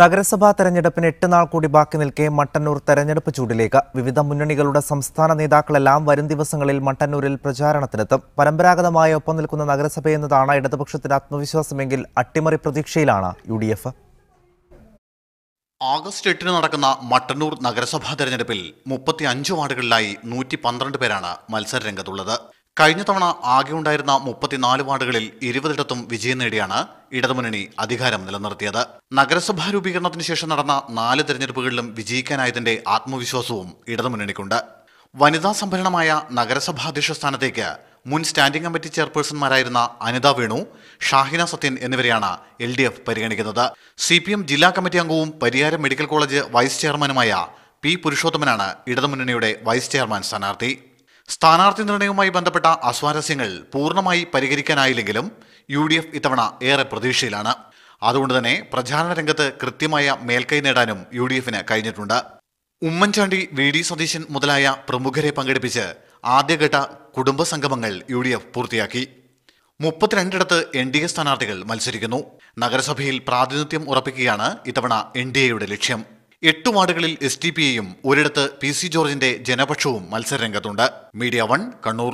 നഗരസഭാ തെരഞ്ഞെടുപ്പിന് എട്ട് നാൾ കൂടി ബാക്കി നിൽക്കെ മട്ടന്നൂർ തെരഞ്ഞെടുപ്പ് ചൂടിലേക്ക്. വിവിധ മുന്നണികളുടെ സംസ്ഥാന നേതാക്കളെല്ലാം വരും ദിവസങ്ങളിൽ മട്ടന്നൂരിൽ പ്രചാരണത്തിനെത്തും. പരമ്പരാഗതമായി ഒപ്പം നിൽക്കുന്ന നഗരസഭയെന്നതാണ് ഇടതുപക്ഷത്തിന്റെ ആത്മവിശ്വാസമെങ്കിൽ അട്ടിമറി പ്രതീക്ഷയിലാണ് യു ഡി എഫ് ആഗസ്റ്റ് എട്ടിന് നടക്കുന്ന മട്ടന്നൂർ നഗരസഭാ തെരഞ്ഞെടുപ്പിൽ മുപ്പത്തി അഞ്ച് വാർഡുകളിലായി നൂറ്റി പന്ത്രണ്ട് പേരാണ് മത്സര രംഗത്തുള്ളത് കഴിഞ്ഞ തവണ ആകെ ഉണ്ടായിരുന്ന മുപ്പത്തിനാല് വാർഡുകളിൽ ഇരുപതിടത്തും വിജയം നേടിയാണ് ഇടതുമുന്നണി അധികാരം നിലനിർത്തിയത്. നഗരസഭാ രൂപീകരണത്തിന് ശേഷം നടന്ന നാല് തെരഞ്ഞെടുപ്പുകളിലും വിജയിക്കാനായതിന്റെ ആത്മവിശ്വാസവും ഇടതുമുന്നണിക്കുണ്ട്. വനിതാ സംഭരണമായ നഗരസഭാധ്യക്ഷ സ്ഥാനത്തേക്ക് മുൻ സ്റ്റാൻഡിംഗ് കമ്മിറ്റി ചെയർപേഴ്സൺമാരായിരുന്ന അനിത വേണു ഷാഹിന സത്യൻ എന്നിവരെയാണ് എൽ ഡി എഫ് പരിഗണിക്കുന്നത്. സി പി എം ജില്ലാ കമ്മിറ്റി അംഗവും പരിയാരം മെഡിക്കൽ കോളേജ് വൈസ് ചെയർമാനുമായ പി പുരുഷോത്തമനാണ് ഇടതുമുന്നണിയുടെ വൈസ് ചെയർമാൻ സ്ഥാനാർത്ഥി. സ്ഥാനാർത്ഥി നിർണയവുമായി ബന്ധപ്പെട്ട അസ്വാരസ്യങ്ങൾ പൂർണമായി പരിഹരിക്കാനായില്ലെങ്കിലും യു ഡി എഫ് ഇത്തവണ ഏറെ പ്രതീക്ഷയിലാണ്. അതുകൊണ്ട് തന്നെ പ്രചാരണ രംഗത്ത് കൃത്യമായ മേൽക്കൈ നേടാനും യു ഡി എഫിന് കഴിഞ്ഞിട്ടുണ്ട്. ഉമ്മൻചാണ്ടി വി ഡി സതീശൻ മുതലായ പ്രമുഖരെ പങ്കെടുപ്പിച്ച് ആദ്യഘട്ട കുടുംബ സംഗമങ്ങൾ യു ഡി എഫ് പൂർത്തിയാക്കി. മുപ്പത്തിരണ്ടിടത്ത് എൻ ഡി എ സ്ഥാനാർത്ഥികൾ മത്സരിക്കുന്നു. നഗരസഭയിൽ പ്രാതിനിധ്യം ഉറപ്പിക്കുകയാണ് ഇത്തവണ എൻ ഡി എയുടെ ലക്ഷ്യം. എട്ട് വാർഡുകളിൽ എസ് ടി പി യും ഒരിടത്ത് പി സി ജോർജിന്റെ ജനപക്ഷവും മത്സരരംഗത്തുണ്ട്. Media one Kannur.